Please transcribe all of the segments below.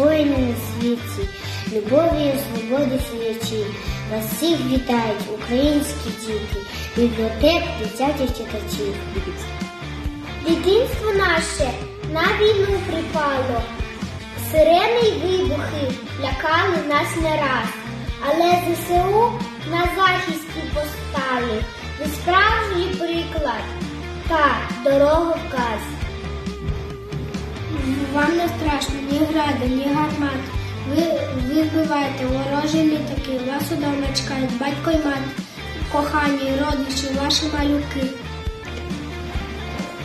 воїни на світі, любові і свободи сіячі. Вас всіх вітають українські діти, бібліотек дитячих читачів. Дитинство наше на війну припало. Сирени й вибухи лякали нас не раз, але ЗСУ на захисті постали. Ви справжній приклад та дороговказ. Вам не страшно ні гради, ні гармат. Ви, ви вбиваєте ворожі літаки, вас удома чекають батько й мати, кохані, родичі, ваші малюки.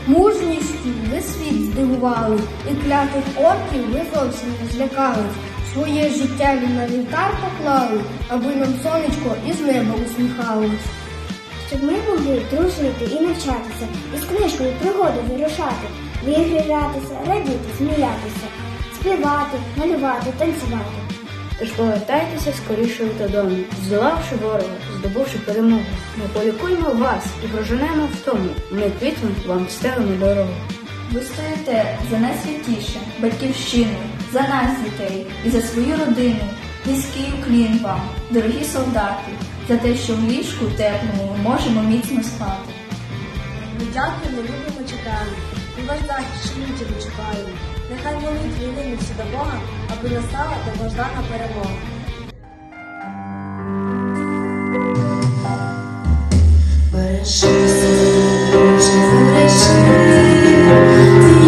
Мужністю ви світ здивували, і клятих орків ви зовсім не злякали. Своє життя ви на вівтар поклали, аби нам сонечко із неба усміхалось. Щоб ми могли дружити і навчатися, із книжкою пригоди вирушати, в ігри гратися, радіти, сміятися, співати, малювати, танцювати. Тож повертайтеся скоріше додому, здолавши ворога, здобувши перемогу. Ми полікуємо вас і проженемо в тому. Ми квітом вам стелимо дорогу. Ви стоїте за найсвятіше, батьківщину, за нас, дітей, і за свою родину. Низький уклін вам, дорогі солдати, за те, що в ліжку теплому ми можемо міцно спати. Ми дякуємо, любимо, чекаємо баждачих шлюбів чекаю, Нехай молитві нині всі до Бога, аби настала та довгождана перемога. Бережися, друже, бережи,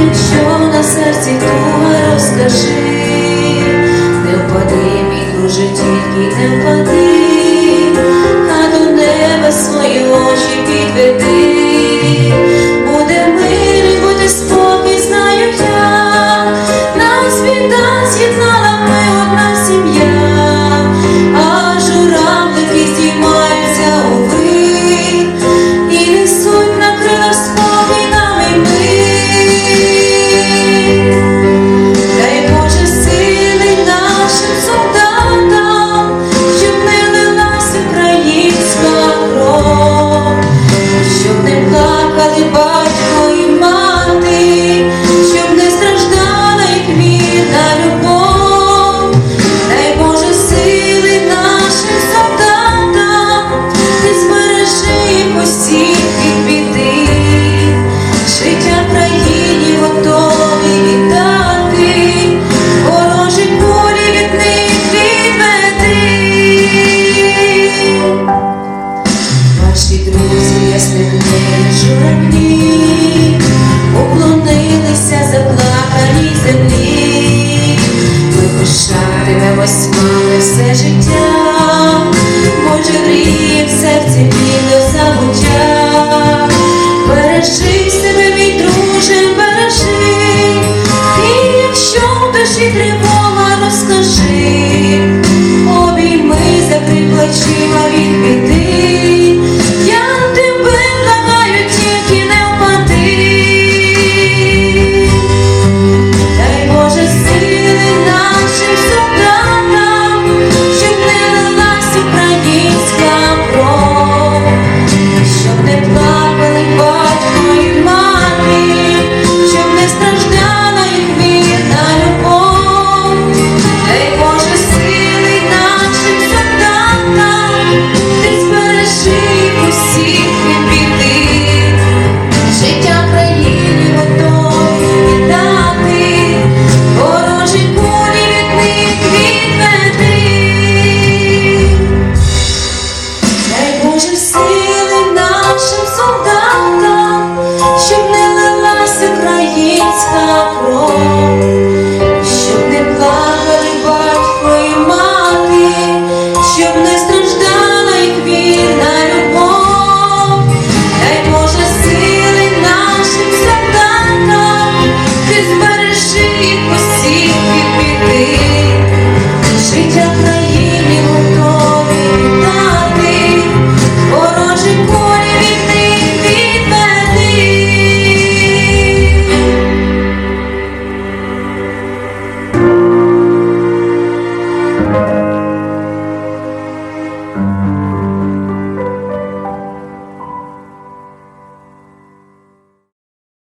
якщо на серці туга розкажи, не впади, мій друже, тільки не впади, а до неба свої очі підведи. даній землі, ми пошаримось мами все життя, Боже гріє в серці.